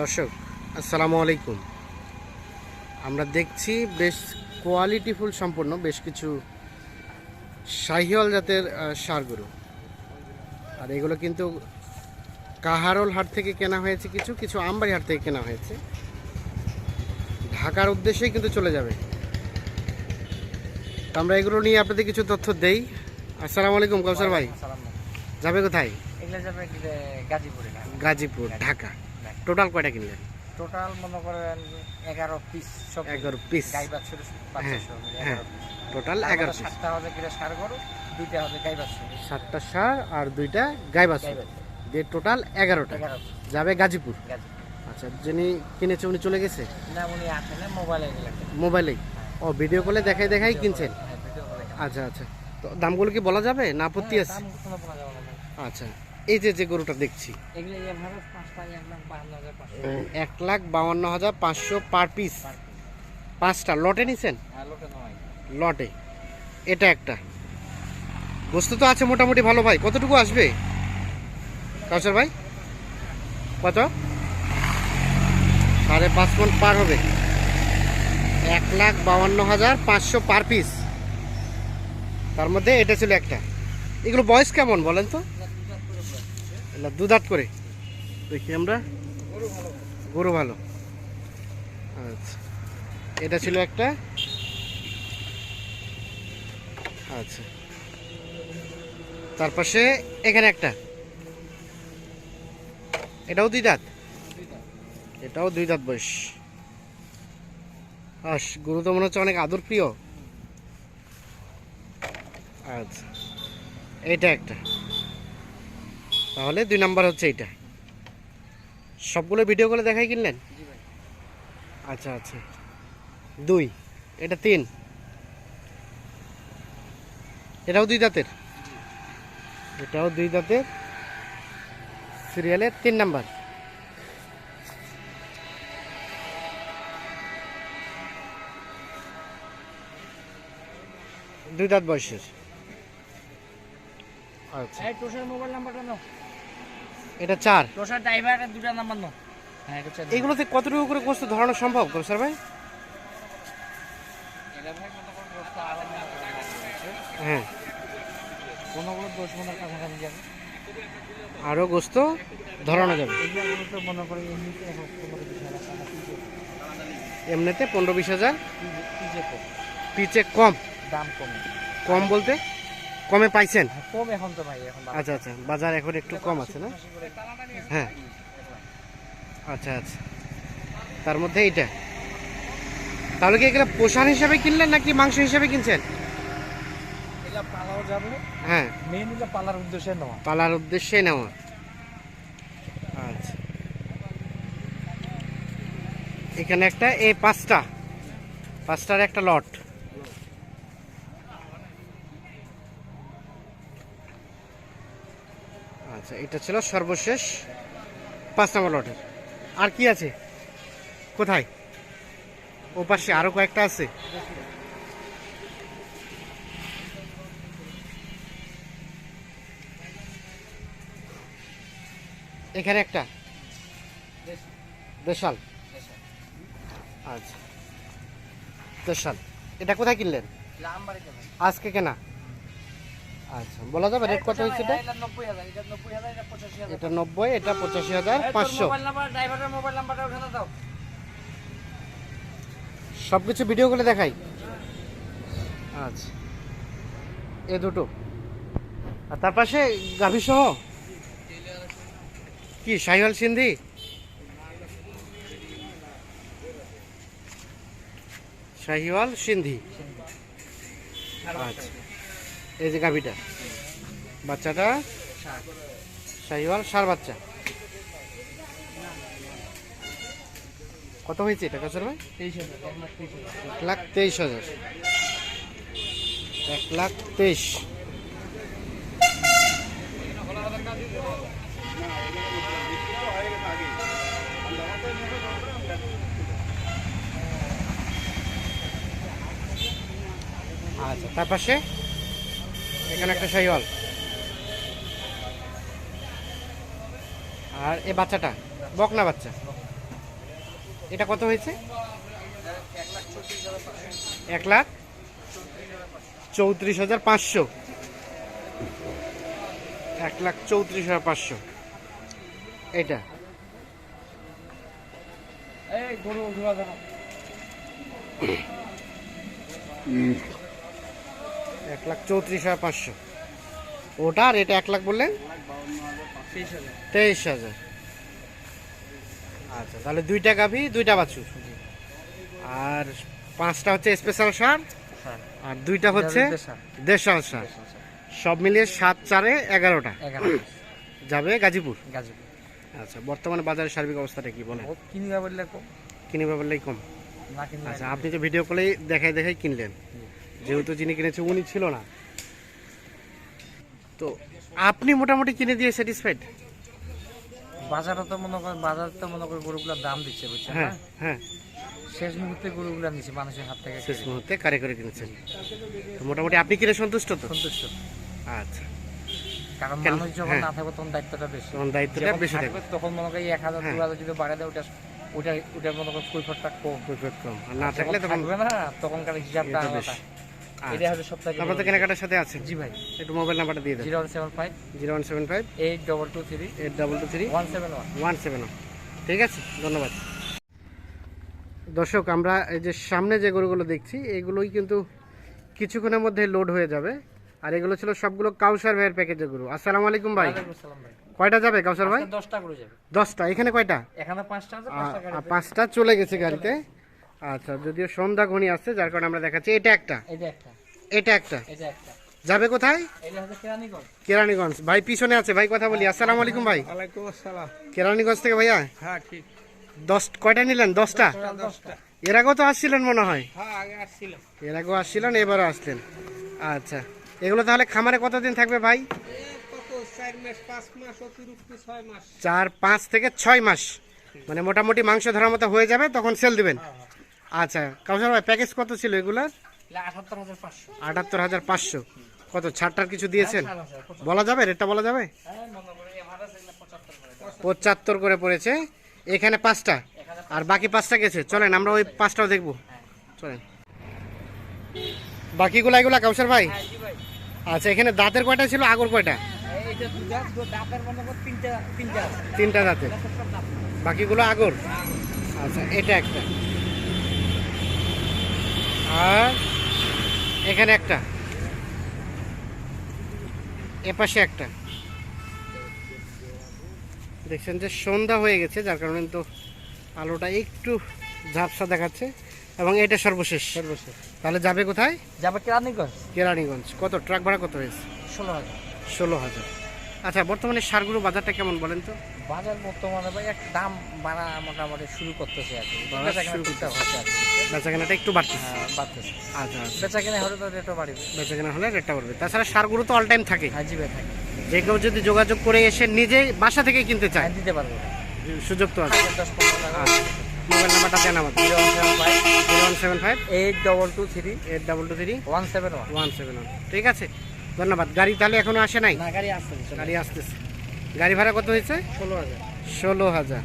দর্শক আসসালামু আলাইকুম। আমরা দেখছি বেশ কোয়ালিটিফুল সম্পন্ন বেশ কিছু শাহিওয়াল জাতের গরু আর এগুলো কিন্তু কাহারোল হাট থেকে কেনা হয়েছে কিছু কিছু আমবাড়ি হাট থেকে কেনা হয়েছে। ঢাকার উদ্দেশ্যেই কিন্তু চলে যাবে। তো আমরা এগুলো নিয়ে আপনাদের কিছু তথ্য দেই। আসসালামু আলাইকুম কৌসর ভাই। যাবে কোথায়? গাজীপুর ঢাকা। টোটাল কয়টা কিনলেন? টোটাল মনে করেন এগারো পিস সব এগারো পিস গাই বাছুর বাচ্চা হ্যাঁ, 11 টোটাল এগারো পিস সাতটা হবে কিনা সার গরু দুইটা হবে গাই বাছুর। সাতটা সার আর দুইটা গাই বাছুর। যে টোটাল এগারোটা। এগারো যাবে গাজীপুর। আচ্ছা যিনি কিনেছে উনি চলে গেছে? না উনি আসে না মোবাইলে মোবাইলেই ও ভিডিও কলে দেখাই দেখাই কিনছেন? হ্যাঁ আচ্ছা আচ্ছা। তো দামগুলো কি বলা যাবে? না আপত্তি আছে? যাবে না। আচ্ছা। এই যে যে গরুটা দেখছি। এক লাখ বাউান্ন হাজার পাঁচশো পার পিস। পাঁচটা লটে নিছেন? হ্যাঁ লটে এটা একটা। বস্তু তো আছে মোটামুটি ভালো ভাই। কতটুকু আসবে? কাউসার ভাই? কত? সাড়ে পাঁচ মন পার হবে। এক লাখ বাউান্ন হাজার পাঁচশো পার পিস। তার মধ্যে এটা ছিল একটা। এগুলো বয়স কেমন বলেন তো? দুধাত করে। দেখি আমরা। গরু ভালো। আচ্ছা। এটা ছিল একটা। আচ্ছা। তার পাশে এখানে একটা। এটাও দুই দাঁত? এটাও দুই দাঁত বয়স। আস, গরু তো মনে হচ্ছে অনেক আদর প্রিয়। আচ্ছা। এইটা একটা। তাহলে দুই নাম্বার হচ্ছে এইটা। সবগুলো ভিডিও করে দেখাই কিনলেন? ভাই। আচ্ছা আচ্ছা। দুই এটা তিন। এটাও দুই দাঁতের? এটাও দুই দাঁতের। সিরিয়ালের তিন নাম্বার। দুই দাঁত বয়সের। আচ্ছা। মোবাইল নাম্বারটা নাও। এটা চার। টোশার ড্রাইভারের দুটা নাম্বার নাও হ্যাঁ এটা চার এগুলোতে কতটুকু করে গোস্ত ধরানো সম্ভব স্যার ভাই। হ্যাঁ। কোনোগুলো দশ মনের কাছাকাছি যাবে। আরও গোস্ত ধরানো যাবে। মনে করি এমনিতে পনেরো বিশ হাজার পিচে কম। দাম কম। কম বলতে? কমে পাইছেন? হ্যাঁ, কম এখন তো ভাই এখন আচ্ছা আচ্ছা বাজার এখন একটু কম আছে না? হ্যাঁ। আচ্ছা আচ্ছা। তার মধ্যে এইটা। তাহলে কি এগুলো পোষান হিসাবে কিনলেন নাকি মাংস হিসাবে কিনছেন? এটা হ্যাঁ। পালার উদ্দেশ্যে নেওয়া। পালার উদ্দেশ্যে নেওয়া। আচ্ছা। এখানে একটা এ পাঁচটা। পাঁচটার একটা লট। আচ্ছা এটা ছিল সর্বশেষ পাঁচ নম্বর লটের। আর কি আছে? কোথায়? ও পাশে আরও কয়েকটা আছে। এখানে একটা। দেশাল। আচ্ছা। দেশাল। এটা কোথায় কিনলেন? আজকে কেনা? আচ্ছা বলা যাবে রেট কত হয়েছে এটা? এটা নব্বই এটা পঁচাশি হাজার এটা নব্বই এটা পঁচাশি। হাজার পাঁচশো মোবাইল নাম্বার ড্রাইভারের মোবাইল নাম্বারটা ওখানে দাও। সব কিছু ভিডিও করে দেখাই। আচ্ছা। এ দুটো। আর তার পাশে গাভী সহ? কি সাহিওয়াল সিন্ধি? শাহিওয়াল সিন্ধি। আচ্ছা। এই যে গাভীটা। বাচ্চাটা? শাহিওয়াল, সার বাচ্চা। কত হয়েছে এটা কাছার ভাই? এক লাখ তেইশ হাজার। এক লাখ তেইশ। আচ্ছা তার পাশে? এখানে একটা শাহিওয়াল আর এ বাচ্চাটা বকনা বাচ্চা। এটা কত হয়েছে? এক লাখ চৌত্রিশ হাজার পাঁচশো। এক লাখ চৌত্রিশ হাজার পাঁচশো। এটা এই গরু এক লাখ চৌত্রিশ হাজার পাঁচশো। ওটা আর এটা এক লাখ বললেন? তেইশ হাজার। আচ্ছা তাহলে দুইটা গাভি দুইটা বাছুর। আর পাঁচটা হচ্ছে স্পেশাল সার আর দুইটা হচ্ছে দেশাল। সার। সব মিলিয়ে সাত চারে এগারোটা। যাবে গাজীপুর? গাজীপুর। আচ্ছা বর্তমানে বাজারের সার্বিক অবস্থাটা কি বলে ও কিনবা বললে কম। কিনবে বললেই কম। আচ্ছা আপনি তো ভিডিও কলেই দেখাই দেখাই কিনলেন। যেহেতু যিনি কিনেছে উনি ছিল না। তো আপনি মোটামুটি কিনে দিয়ে স্যাটিসফাইড বাজারে তো মনে করেন বাজার তো মনে করেন গরুগুলোর দাম দিচ্ছে বুঝছেন হ্যাঁ না? হ্যাঁ শেষ মুহূর্তে গরুগুলো নিচ্ছে মানুষের হাত থেকে শেষ মুহূর্তে কারে করে কিনেছেন? তো মোটামুটি আপনি কিনে সন্তুষ্ট তো? সন্তুষ্ট। আচ্ছা। কারণ মানুষ যখন হ্যাঁ। না থাকবে তখন দায়িত্বটা বেশি। তখন দায়িত্বটা বেশি থাকবে থাকবে তখন মনে করি এক হাজার হ্যাঁ। দু হাজার যদি বাড়ায় দেয় ওটা ওটা ওটা মনে করেন কৈফতটা কম। কৈফিয়ত কম। না থাকলে তখন না তখনকার হিসাবটা আলাদা। এটা হবে সপ্তাহে তারপর তো কেনাকাটার সাথে আছে। জি ভাই। একটু মোবাইল নাম্বারটা দিয়ে দেন। Zero one seven five. Zero one seven five. Eight double two three. Eight double two three. One seven one. One seven ঠিক আছে ধন্যবাদ। দর্শক আমরা এই যে সামনে যে গরুগুলো দেখছি এগুলোই কিন্তু কিছুক্ষণের মধ্যে লোড হয়ে যাবে। আর এগুলো ছিল সবগুলো কাউসার ভাইয়ের প্যাকেজের গরু। আসসালামু আলাইকুম ভাই। কয়টা যাবে কাউসার ভাই? দশটা করে যাবে। দশটা এখানে কয়টা? এখানে পাঁচটা পাঁচটা পাঁচটা চলে গেছে গাড়িতে। আচ্ছা যদিও সন্ধ্যা ঘনি আসছে যার কারণে আমরা দেখাচ্ছি এটা একটা। এটা একটা। এটা একটা। যাবে কোথায়? কেরানীগঞ্জ। কেরানীগঞ্জ। ভাই পিছনে আছে ভাই কথা বলি। আসসালামু আলাইকুম ভাই। ওয়ালাইকুম কেরানীগঞ্জ থেকে ভাইয়া? হ্যাঁ ঠিক। দশ কয়টা নিলেন? দশটা? এর আগেও তো আসছিলেন মনে হয়? হ্যাঁ এর আগেও আসছিলেন এবারও আসলেন। আচ্ছা। এগুলো তাহলে খামারে কতদিন থাকবে ভাই? চার পাঁচ চার থেকে ছয় মাস। মানে মোটামুটি মাংস ধরার মতো হয়ে যাবে তখন সেল দিবেন। আচ্ছা কাউসার ভাই প্যাকেজ কত ছিল এগুলার? আটাত্তর হাজার পাঁচশো। কত ছাড়টার কিছু দিয়েছেন? বলা যাবে? রেটটা বলা যাবে? হ্যাঁ পঁচাত্তর করে পড়েছে। এখানে পাঁচটা। আর বাকি পাঁচটা গেছে। চলেন আমরা ওই পাঁচটাও দেখব। চলেন। বাকিগুলা এগুলা কাউসার ভাই? হ্যাঁ ভাই। আচ্ছা এখানে দাঁতের কয়টা ছিল? আগর কয়টা? কর তিনটা তিনটা দাঁতের। বাকিগুলো আগর? আচ্ছা এটা একটা। আর এখানে একটা। এপাশে একটা। দেখছেন যে সন্ধ্যা হয়ে গেছে যার কারণে তো আলোটা একটু ঝাপসা দেখাচ্ছে। এবং এটা সর্বশেষ। সর্বশেষ। তাহলে যাবে কোথায়? যাবে কেরানীগঞ্জ। কেরানীগঞ্জ। কত? ট্রাক ভাড়া কত হয়েছে? ষোলো হাজার। ষোলো হাজার। আচ্ছা বর্তমানে সারগুলো বাজারটা কেমন বলেন তো? বাজার বর্তমানে ভাই এক দাম বাড়া মোটামুটি শুরু করতেছে আর কি। বেচাকেনাটা একটু বাড়তেছে। হ্যাঁ বাড়তেছে। আচ্ছা আচ্ছা। বেচা কেনা হলে তো রেটও বাড়বে। বেচাকেনা হলে রেটটা বাড়বে। তাছাড়া সারগুলো তো অল টাইম থাকে। হ্যাঁ জি ভাই থাকে। যে কেউ যদি যোগাযোগ করে এসে নিজে বাসা থেকে কিনতে চায়। হ্যাঁ দিতে পারব। সুযোগ তো আছে। দশ পনেরো টাকা। আচ্ছা। মোবাইল নাম্বারটা দেন আমাদের zero one seven five. Zero one seven five. Eight double two three. Eight double two three. One seven one. One seven one. ঠিক আছে। ধন্যবাদ। গাড়ি তাহলে এখনও আসে নাই? না গাড়ি আসছে গাড়ি আসতেছে। গাড়ি ভাড়া কত হয়েছে? ষোলো হাজার। ষোলো হাজার।